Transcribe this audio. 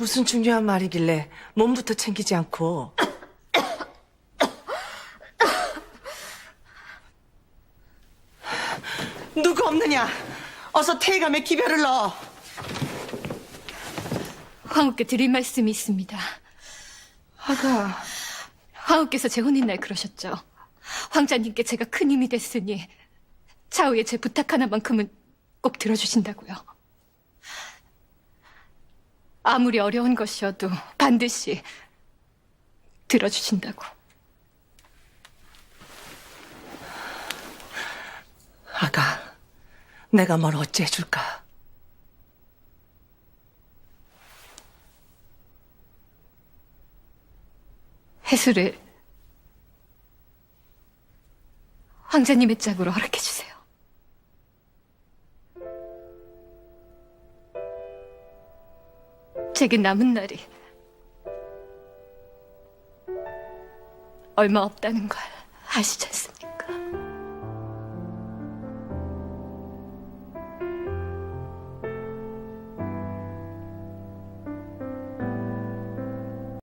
무슨 중요한 말이길래 몸부터 챙기지 않고. 누구 없느냐? 어서 태감에 기별을 넣어. 황후께 드릴 말씀이 있습니다. 아가, 황후께서 제 혼인 날 그러셨죠. 황자님께 제가 큰 힘이 됐으니 차후에 제 부탁 하나만큼은 꼭 들어주신다고요. 아무리 어려운 것이어도 반드시 들어주신다고. 아가, 내가 뭘 어찌 해줄까? 해수를 황자님의 짝으로 허락해주세요. 제게 남은 날이 얼마 없다는 걸 아시지 않습니까?